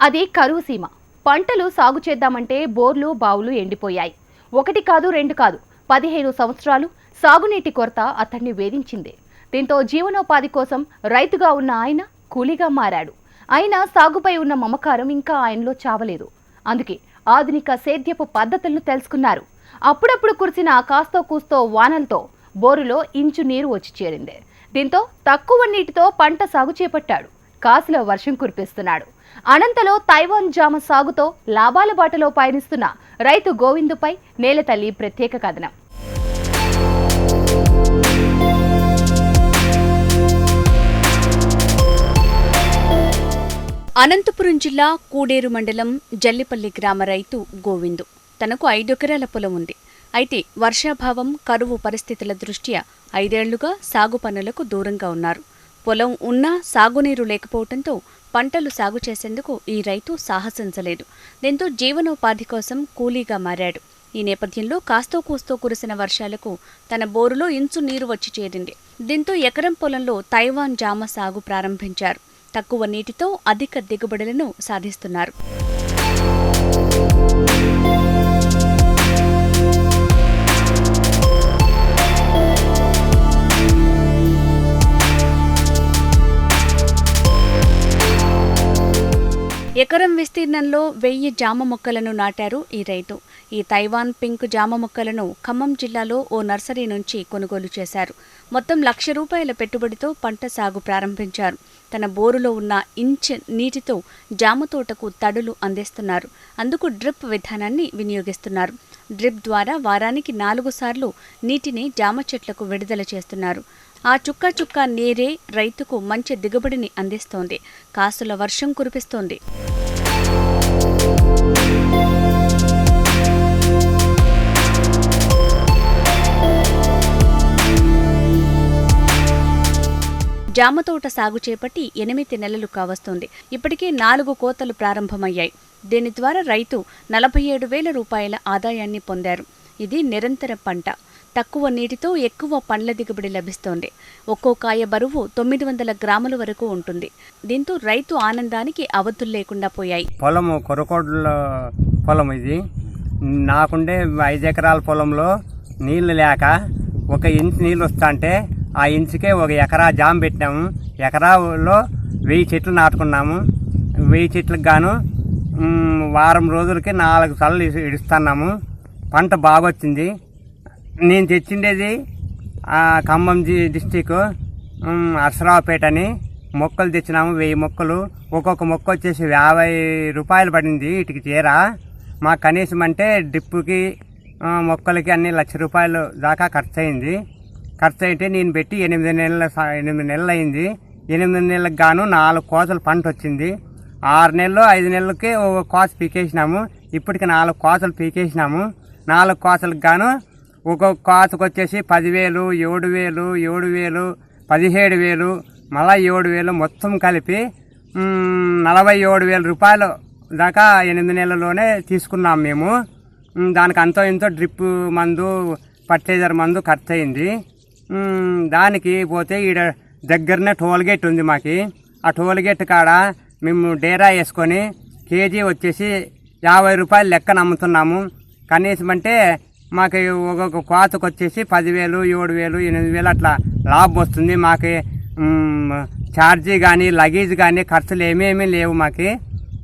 అది కరువు సీమ. పంటలు సాగు చేద్దామంటే బోర్లు బావులు ఎండిపోయాయి. ఒకటి కాదు రెండు కాదు. పదిహేను సంవత్సరాలు సాగునీటి కొరత అతన్ని వేధించింది. దీంతో జీవనోపాధి కోసం రైతుగా ఉన్న ఆయన కూలీగా మారాడు. అయినా సాగుపై ఉన్న మమకారం ఇంకా ఆయనలో చావలేదు. అందుకే ఆధునిక సేద్యపు పద్ధతులను తెలుసుకున్నారు. అప్పుడప్పుడు కురిసిన కాస్తో కూస్తో వానలతో బోరులో ఇంచు నీరు వచ్చి చేరింది. దీంతో తక్కువ నీటితో పంట సాగు చేపట్టాడు. కాసులో వర్షం కురిపిస్తున్నాడు. అనంతలో తైవాన్ జామ సాగుతో లాభాల బాటలో పయనిస్తున్న రైతు గోవిందుపై నేలతల్లి ప్రత్యేక కథనం. అనంతపురం జిల్లా కూడేరు మండలం జల్లిపల్లి గ్రామ రైతు గోవిందు. తనకు ఐదెకరాల పొలం ఉంది. అయితే వర్షాభావం కరువు పరిస్థితుల దృష్ట్యా ఐదేళ్ళుగా సాగు పనులకు దూరంగా ఉన్నారు. పొలం ఉన్నా సాగునీరు లేకపోవడంతో పంటలు సాగు చేసేందుకు ఈ రైతు సాహసించలేదు. దీంతో జీవనోపాధి కోసం కూలీగా మారాడు. ఈ నేపథ్యంలో కాస్తో కూస్తో కురిసిన వర్షాలకు తన బోరులో ఇంచు నీరు వచ్చి చేరింది. దీంతో ఎకరం పొలంలో తైవాన్ జామ సాగు ప్రారంభించారు. తక్కువ నీటితో అధిక దిగుబడులను సాధిస్తున్నారు. విస్తీర్ణంలో వెయ్యి జామ మొక్కలను నాటారు ఈ రైతు. ఈ తైవాన్ పింక్ జామ మొక్కలను ఖమ్మం జిల్లాలో ఓ నర్సరీ నుంచి కొనుగోలు చేశారు. మొత్తం లక్ష రూపాయల పెట్టుబడితో పంట సాగు ప్రారంభించారు. తన బోరులో ఉన్న ఇంచ్ నీటితో జామ తోటకు తడులు అందిస్తున్నారు. అందుకు డ్రిప్ విధానాన్ని వినియోగిస్తున్నారు. డ్రిప్ ద్వారా వారానికి నాలుగు సార్లు నీటిని జామ చెట్లకు విడుదల చేస్తున్నారు. ఆ చుక్క చుక్క నీరే రైతుకు మంచి దిగుబడిని అందిస్తోంది. కాసుల వర్షం కురిపిస్తోంది. జామ తోట సాగు చేపట్టి ఎనిమిది నెలలు కావస్తోంది. ఇప్పటికే నాలుగు కోతలు ప్రారంభమయ్యాయి. దీని ద్వారా రైతు నలభై ఏడు వేల రూపాయల ఆదాయాన్ని పొందారు. ఇది నిరంతర పంట. తక్కువ నీటితో ఎక్కువ పండ్ల దిగుబడి లభిస్తోంది. ఒక్కో కాయ బరువు తొమ్మిది వందల గ్రాముల వరకు ఉంటుంది. దీంతో రైతు ఆనందానికి అవధులు లేకుండా పోయాయి. పొలము కొరకోడ్ల పొలం ఇది. నాకుండే ఐదు ఎకరాల పొలంలో నీళ్ళు లేక ఒక ఇంచు నీళ్ళు వస్తాంటే ఆ ఇంచుకే ఒక ఎకరా జామ్ పెట్టినాము ఎకరాలో వెయ్యి చెట్లు నాటుకున్నాము. వెయ్యి చెట్లకు గాను వారం రోజులకి నాలుగు సార్లు ఇడుస్తున్నాము. పంట బాగొచ్చింది. నేను తెచ్చిండేది ఖమ్మం డిస్టిక్ అర్సరావుపేట అని. మొక్కలు తెచ్చినాము వెయ్యి మొక్కలు. ఒక్కొక్క మొక్క వచ్చేసి యాభై రూపాయలు పడింది ఇటుకి చీర. మా కనీసం అంటే డిప్పుకి మొక్కలకి అన్ని లక్ష రూపాయలు దాకా ఖర్చు అయింది ఖర్చు అయితే నేను పెట్టి ఎనిమిది నెలల ఎనిమిది నెలలు అయింది. ఎనిమిది నెలలకు గాను నాలుగు కోతలు పంట వచ్చింది. ఆరు నెలలు ఐదు నెలలకి ఒక కోత పీకేసినాము. ఇప్పటికి నాలుగు కోతలు పీకేసినాము. నాలుగు కోతలకు గాను ఒక్కొక్క కాతుకు వచ్చేసి పదివేలు ఏడు వేలు ఏడు వేలు పదిహేడు వేలు మళ్ళీ ఏడు వేలు మొత్తం కలిపి నలభై ఏడు వేల రూపాయలు దాకా ఎనిమిది నెలల్లోనే తీసుకున్నాం మేము. దానికి అంతో ఇంతో డ్రిప్ మందు ఫర్టిలైజర్ మందు ఖర్చు అయింది దానికి పోతే ఈడ దగ్గరనే టోల్ గేట్ ఉంది మాకు. ఆ టోల్ గేట్ కాడ మేము డేరా వేసుకొని కేజీ వచ్చేసి యాభై రూపాయలు లెక్కన అమ్ముతున్నాము. కనీసం అంటే మాకు ఒక్కొక్క కోతకు వచ్చేసి పదివేలు ఏడు వేలు ఎనిమిది వేలు అట్లా లాభం వస్తుంది. మాకు ఛార్జీ కానీ లగేజ్ కానీ ఖర్చులు ఏమేమీ లేవు మాకు.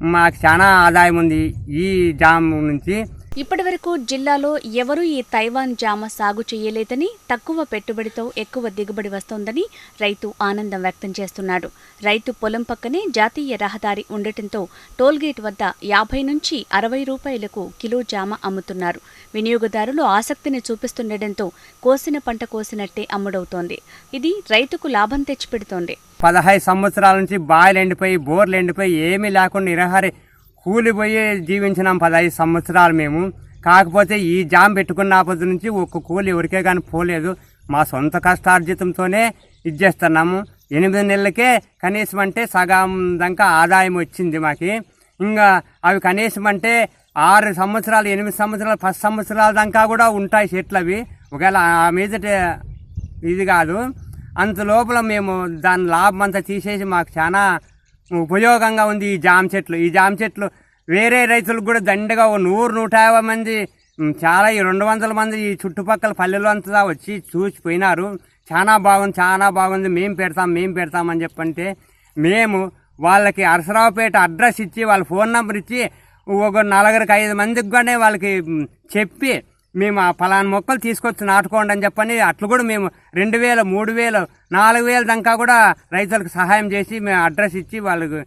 మాకు చాలా ఆదాయం ఉంది. ఈ జామ్ నుంచి ఇప్పటివరకు జిల్లాలో ఎవరూ ఈ తైవాన్ జామ సాగు చేయలేదని తక్కువ పెట్టుబడితో ఎక్కువ దిగుబడి వస్తోందని రైతు ఆనందం వ్యక్తం చేస్తున్నాడు. రైతు పొలం పక్కనే జాతీయ రహదారి ఉండటంతో టోల్గేట్ వద్ద యాభై నుంచి అరవై రూపాయలకు కిలో జామ అమ్ముతున్నారు. వినియోగదారులు ఆసక్తిని చూపిస్తుండటంతో కోసిన పంట కోసినట్టే అమ్ముడవుతోంది. ఇది రైతుకు లాభం తెచ్చిపెడుతోంది. పదహైదు సంవత్సరాల నుంచి బాయిలు ఎండిపోయి బోర్లు ఎండిపోయి ఏమీ లేకుండా నిరహారి కూలిపోయి జీవించినాం పదహైదు సంవత్సరాలు మేము. కాకపోతే ఈ జామ్ పెట్టుకున్న ఆపద నుంచి ఒక్క కూలి ఎవరికే కానీ పోలేదు. మా సొంత కష్టార్జితంతోనే ఇది చేస్తున్నాము. ఎనిమిది నెలలకే కనీసం అంటే సగం దాకా ఆదాయం వచ్చింది మాకు. ఇంకా అవి కనీసం అంటే ఆరు సంవత్సరాలు ఎనిమిది సంవత్సరాలు పది సంవత్సరాల దాకా కూడా ఉంటాయి చెట్లు అవి ఒకవేళ ఆ మీదట ఇది కాదు. అంత లోపల మేము దాని లాభం అంతా తీసేసి మాకు చాలా ఉపయోగంగా ఉంది ఈ జామ చెట్లు. ఈ జామ చెట్లు వేరే రైతులకు కూడా దండగా ఓ నూరు నూట యాభై మంది చాలా ఈ రెండు వందల మంది ఈ చుట్టుపక్కల పల్లెలు అంతా వచ్చి చూసిపోయినారు. చాలా బాగుంది చాలా బాగుంది. మేము పెడతాం మేము పెడతామని చెప్పంటే మేము వాళ్ళకి అరసరావుపేట అడ్రస్ ఇచ్చి వాళ్ళ ఫోన్ నెంబర్ ఇచ్చి ఒక నలుగురికి ఐదు మందికి కూడా వాళ్ళకి చెప్పి మేము ఆ పలానా మొక్కలు తీసుకొచ్చి నాటుకోండి అని చెప్పని అట్లు కూడా మేము రెండు వేలు మూడు వేలు నాలుగు వేల దాకా కూడా రైతులకు సహాయం చేసి మేము అడ్రస్ ఇచ్చి వాళ్ళకు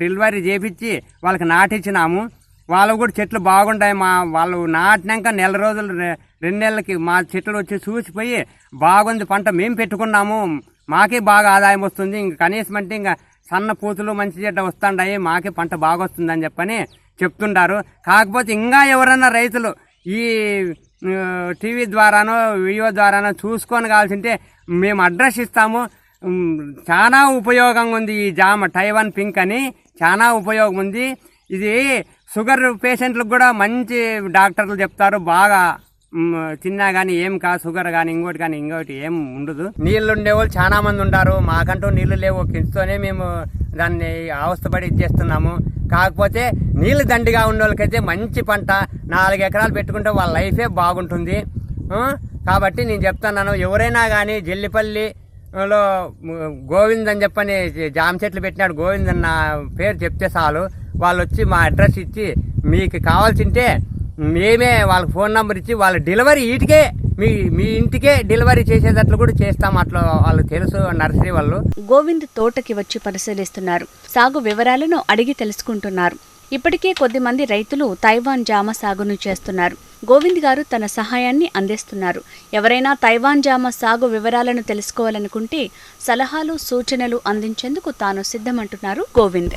డెలివరీ చేపించి వాళ్ళకి నాటించినాము వాళ్ళు కూడా చెట్లు బాగుంటాయి. మా వాళ్ళు నాటినాక నెల రోజులు రెండు నెలలకి మా చెట్లు వచ్చి చూసిపోయి బాగుంది పంట మేము పెట్టుకున్నాము. మాకే బాగా ఆదాయం వస్తుంది. ఇంక కనీసం అంటే ఇంకా సన్న పూతులు మంచి చెడ్డ వస్తుంటాయి మాకే పంట బాగా వస్తుందని చెప్పని చెప్తుంటారు. కాకపోతే ఇంకా ఎవరైనా రైతులు ఈ టీవీ ద్వారానో వీడియో ద్వారానో చూసుకొని కావాల్సింటే మేము అడ్రస్ ఇస్తాము. చాలా ఉపయోగంగా ఉంది ఈ జామ టైవన్ పింక్ అని. చాలా ఉపయోగం ఉంది. ఇది షుగర్ పేషెంట్లకు కూడా మంచి డాక్టర్లు చెప్తారు. బాగా తిన్నా కానీ ఏం కా షుగర్ కానీ ఇంకోటి కానీ ఇంకోటి ఏం ఉండదు. నీళ్ళు ఉండేవాళ్ళు చాలా మంది ఉంటారు. మాకంటూ నీళ్ళు లేవు. కించుతోనే మేము దాన్ని అవస్థపడి ఇచ్చేస్తున్నాము కాకపోతే నీళ్ళు దండిగా ఉండే వాళ్ళకైతే మంచి పంట. నాలుగు ఎకరాలు పెట్టుకుంటే వాళ్ళ లైఫే బాగుంటుంది. కాబట్టి నేను చెప్తున్నాను ఎవరైనా కానీ జల్లిపల్లి లో గోవింద్ అని చెప్పని జామ చెట్లు పెట్టినాడు గోవింద్ అన్న పేరు చెప్తే చాలు. వాళ్ళు వచ్చి మా అడ్రస్ ఇచ్చి మీకు కావాల్సింటే మేమే వాళ్ళకి ఫోన్ నెంబర్ ఇచ్చి వాళ్ళ డెలివరీ ఇటుకే మీ మీ ఇంటికే డెలివరీ చేసేటట్లు కూడా చేస్తాం. అట్లా వాళ్ళు తెలుసు నర్సరీ వాళ్ళు. గోవింద్ తోటకి వచ్చి పరిశీలిస్తున్నారు. సాగు వివరాలను అడిగి తెలుసుకుంటున్నారు. ఇప్పటికే కొద్దిమంది రైతులు తైవాన్ జామ సాగును చేస్తున్నారు. గోవింద్ గారు తన సహాయాన్ని అందిస్తున్నారు. ఎవరైనా తైవాన్ జామ సాగు వివరాలను తెలుసుకోవాలనుకుంటే సలహాలు సూచనలు అందించేందుకు తాను సిద్ధమంటున్నారు గోవింద్.